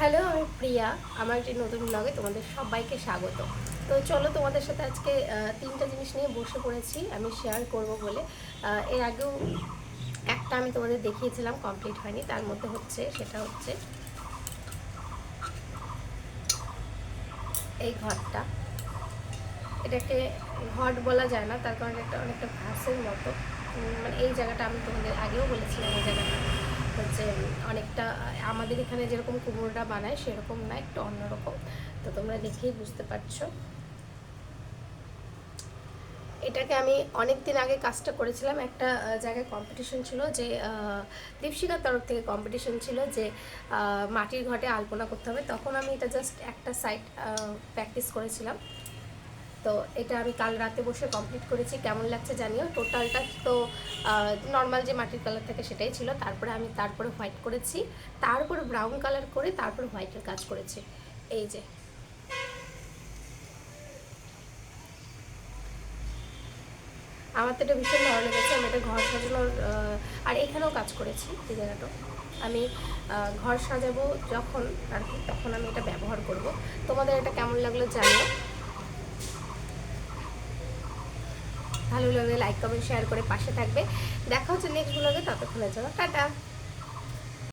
Hello, আমি প্রিয়া। আমার একটি নতুন ব্লগে তোমাদের সবাইকে স্বাগত। তো চলো তোমাদের সাথে আজকে তিনটা জিনিস নিয়ে বসে পড়েছি, আমি শেয়ার করব বলে। এর আগেও একটা আমি তোমাদের দেখিয়েছিলাম কমপ্লিট হয়নি। তার মধ্যে হচ্ছে, সেটা হচ্ছে এই ঘরটা। এটাকে ঘট বলা যায় না, তার কারণে একটা অনেকটা ভাসের মতো। মানে এই জায়গাটা আমি তোমাদের আগেও বলেছিলাম, এই জায়গাটা। হচ্ছে অনেকটা, আমাদের এখানে যেরকম কুমড়োটা বানায় সেরকম না, একটু অন্যরকম। তো তোমরা দেখেই বুঝতে পারছ। এটাকে আমি অনেক দিন আগে কাজটা করেছিলাম। একটা জায়গায় কম্পিটিশন ছিল যে দীপশিকার তরফ থেকে কম্পিটিশন ছিল যে মাটির ঘটে আলপনা করতে হবে। তখন আমি এটা জাস্ট একটা সাইড প্র্যাকটিস করেছিলাম। তো এটা আমি কাল রাতে বসে কমপ্লিট করেছি। কেমন লাগছে জানিও? টোটালটা তো নর্মাল যে মাটির কালার থাকে সেটাই ছিল। তারপরে আমি তারপরে হোয়াইট করেছি। তারপরে ব্রাউন কালার করে তারপরে হোয়াইটের কাজ করেছি। এই যে। আমার তো এটা ভীষণ ভালো লেগেছে। আমি এটা ঘর সাজানোর আর এখানেও কাজ করেছি এই জায়গাটা। আমি ঘর সাজাবো যখন আর কি, তখন আমি এটা ব্যবহার করব। তোমাদের এটা কেমন লাগল জানিও? ভালো লাগলে লাইক কমেন্ট শেয়ার করে পাশে থাকবে। দেখা হচ্ছে নেক্সট ব্লগে ততক্ষণের জন্য টাটা।